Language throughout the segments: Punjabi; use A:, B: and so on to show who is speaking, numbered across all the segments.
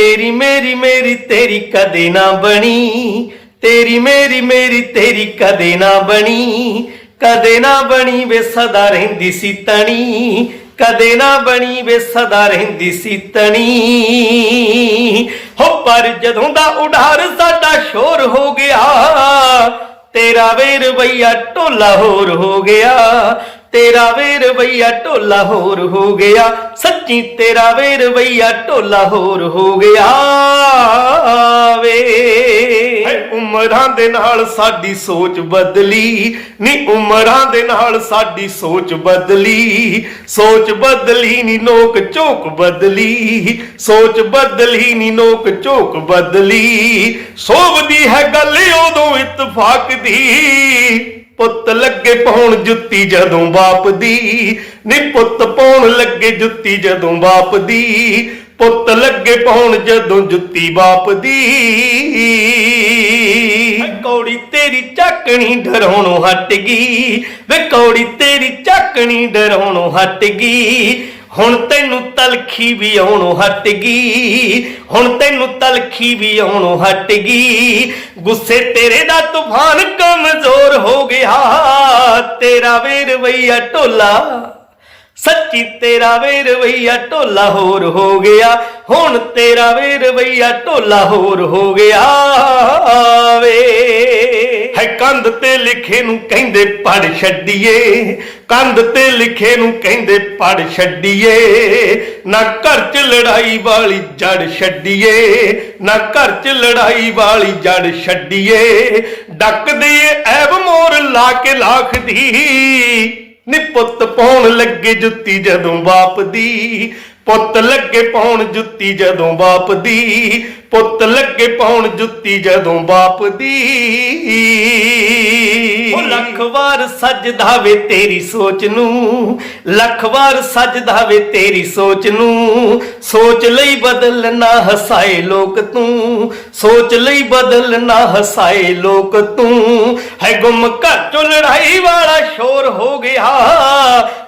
A: ਤੇਰੀ ਮੇਰੀ ਮੇਰੀ ਤੇਰੀ ਕਦੇ ਨਾ ਬਣੀ। ਤੇਰੀ ਮੇਰੀ ਮੇਰੀ ਤੇਰੀ ਕਦੇ ਨਾ ਬਣੀ। ਕਦੇ ਨਾ ਬਣੀ ਵੇ ਸਦਾ ਰਹਿੰਦੀ ਸੀ ਤਣੀ। ਕਦੇ ਨਾ ਬਣੀ ਵੇ ਸਦਾ ਰਹਿੰਦੀ ਸੀ ਤਣੀ। ਹੋ ਪਰ ਜਦੋਂ ਦਾ ਉਡਾਰ ਸਾਡਾ ਸ਼ੋਰ ਹੋ ਗਿਆ, ਤੇਰਾ ਵੇ ਰਵਈਆ ਢੋਲਾ ਹੋਰ ਹੋ ਗਿਆ। ਤੇਰਾ ਵੇ ਰਵਈਆ ਢੋਲਾ ਹੋਰ ਹੋ ਗਿਆ। ਸੱਚੀ ਤੇਰਾ ਵੇ ਰਵਈਆ ਢੋਲਾ ਹੋਰ ਹੋ ਗਿਆ ਵੇ। ਹੈ ਉਮਰਾਂ ਦੇ ਨਾਲ ਸਾਡੀ ਸੋਚ ਬਦਲੀ, ਨੀ ਉਮਰਾਂ ਦੇ ਨਾਲ ਸਾਡੀ ਸੋਚ ਬਦਲੀ। ਸੋਚ ਬਦਲੀ ਨੀ ਨੋਕ ਝੋਕ ਬਦਲੀ, ਸੋਚ ਬਦਲੀ ਨੀ ਨੋਕ ਝੋਕ ਬਦਲੀ। ਸੋਭਦੀ ਹੈ ਗੱਲ ਉਦੋਂ ਇਤਫਾਕ ਦੀ। ਪੁੱਤ ਲੱਗੇ ਪਾਉਣ ਜੁੱਤੀ ਜਦੋਂ ਬਾਪ ਦੀ। ਨੀ ਪੁੱਤ ਪਾਉਣ ਲੱਗੇ ਜੁੱਤੀ ਜਦੋਂ ਬਾਪ ਦੀ। ਪੁੱਤ ਲੱਗੇ ਪਾਉਣ ਜਦੋਂ ਜੁੱਤੀ ਬਾਪ ਦੀ। ਕੌੜੀ ਤੇਰੀ ਚੱਕਣੀ ਡਰਾਉਣੋਂ ਹਟ ਗਈ। ਵੇ ਕੌੜੀ ਤੇਰੀ ਚੱਕਣੀ ਡਰਾਉਣੋਂ ਹਟ ਗਈ। ਹੁਣ ਤੈਨੂੰ ਤਲਖੀ ਵੀ ਆਉਣੋਂ ਹਟ ਗਈ, ਹੁਣ ਤੈਨੂੰ ਤਲਖੀ ਵੀ ਆਉਣੋਂ ਹਟ ਗਈ। ਗੁੱਸੇ ਤੇਰੇ ਦਾ ਤੂਫਾਨ ਕਮਜ਼ੋਰ ਹੋ ਗਿਆ, ਤੇਰਾ ਵੇ ਰਵਈਆ ਢੋਲਾ ਸੱਚੀ ਤੇਰਾ ਵੇ ਰਵਈਆ ਢੋਲਾ ਹੋਰ ਹੋ ਗਿਆ। ਹੁਣ ਤੇਰਾ ਵੇ ਰਵਈਆ ਢੋਲਾ ਹੋਰ ਹੋ ਗਿਆ ਵੇ। ਹੈ ਕੰਧ ਤੇ ਲਿਖੇ ਨੂੰ ਕਹਿੰਦੇ ਪੜ ਛੱਡੀਏ। ਕੰਧ ਤੇ ਲਿਖੇ ਨੂੰ ਕਹਿੰਦੇ ਪੜ ਛੱਡੀਏ। ਨਾ ਘਰ 'ਚ ਲੜਾਈ ਵਾਲੀ ਜੜ ਛੱਡੀਏ। ਨਾ ਘਰ 'ਚ ਲੜਾਈ ਵਾਲੀ ਜੜ ਛੱਡੀਏ। ਡੱਕ ਦਈਏ ਐਬ ਮੋਰ ਲਾ ਕੇ ਲਾਖ ਦੀ ਨੀ ਪੁੱਤ ਪਾਉਣ ਲੱਗੇ ਜੁੱਤੀ ਜਦੋਂ ਬਾਪ ਦੀ ਪੁੱਤ ਲੱਗੇ ਪਾਉਣ ਜੁੱਤੀ ਜਦੋਂ ਬਾਪ ਦੀ, ਪੁੱਤ ਲੱਗੇ ਪਾਉਣ ਜੁੱਤੀ ਜਦੋਂ ਬਾਪ ਦੀ। ਉਹ ਲੱਖ ਵਾਰ ਸਜਦਾ ਵੇ ਤੇਰੀ ਸੋਚ ਨੂੰ, ਲੱਖ ਵਾਰ ਸਜਦਾ ਵੇ ਤੇਰੀ ਸੋਚ ਨੂੰ। ਸੋਚ ਲਈ ਬਦਲ ਨਾ ਹਸਾਏ ਲੋਕ ਤੂੰ, ਸੋਚ ਲਈ ਬਦਲ ਨਾ ਹਸਾਏ ਲੋਕ ਤੂੰ। ਹੈ ਗੁੰਮ ਘਰ ਚੋਂ ਲੜਾਈ ਵਾਲਾ ਸ਼ੋਰ ਹੋ ਗਿਆ,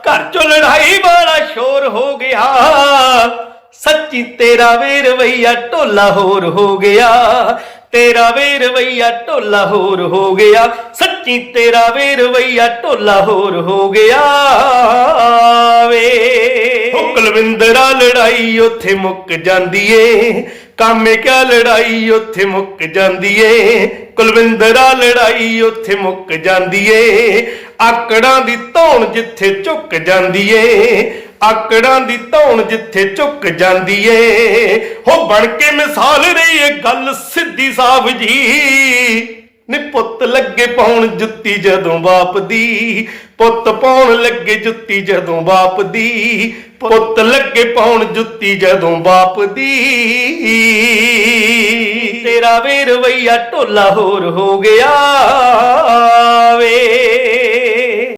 A: ਘਰ ਚੋਂ ਲੜਾਈ ਵਾਲਾ ਸ਼ੋਰ ਹੋ ਗਿਆ। ਸੱਚੀ ਤੇਰਾ ਵੇ ਰਵਈਆ ਢੋਲਾ ਹੋਰ ਹੋ ਗਿਆ। ਤੇਰਾ ਵੇ ਰਵਈਆ ਢੋਲਾ ਹੋਰ ਹੋ ਗਿਆ। ਸੱਚੀ ਤੇਰਾ ਵੇ ਰਵਈਆ ਢੋਲਾ ਹੋਰ ਹੋ ਗਿਆ ਵੇ। ਉਹ ਕੁਲਵਿੰਦਰਾ ਲੜਾਈ ਉੱਥੇ ਮੁੱਕ ਜਾਂਦੀ ਏ। ਕਾਮੇ ਕਿਆ ਲੜਾਈ ਉੱਥੇ ਮੁੱਕ ਜਾਂਦੀ ਏ। ਕੁਲਵਿੰਦਰਾ ਲੜਾਈ ਉੱਥੇ ਮੁੱਕ ਜਾਂਦੀ ਏ। ਆਕੜਾਂ ਦੀ ਧੌਣ ਜਿੱਥੇ ਝੁੱਕ ਜਾਂਦੀ ਏ। ਆਕੜਾਂ ਦੀ ਧੌਣ ਜਿੱਥੇ ਝੁੱਕ ਜਾਂਦੀ ਏ। ਹੋ ਬਣ ਕੇ ਮਿਸਾਲ ਰਹੀ ਏ ਗੱਲ ਸਿੱਧੀ ਸਾਹਿਬ ਜੀ। ਨੀ ਪੁੱਤ ਲੱਗੇ ਪਾਉਣ ਜੁੱਤੀ ਜਦੋਂ ਬਾਪ ਦੀ ਪੁੱਤ ਪਾਉਣ ਲੱਗੇ ਜੁੱਤੀ ਜਦੋਂ ਬਾਪ ਦੀ ਪੁੱਤ ਲੱਗੇ ਪਾਉਣ ਜੁੱਤੀ ਜਦੋਂ ਬਾਪ ਦੀ ਤੇਰਾ ਵੇ ਰਵਈਆ ਢੋਲਾ ਹੋਰ ਹੋ ਗਿਆ ਵੇ।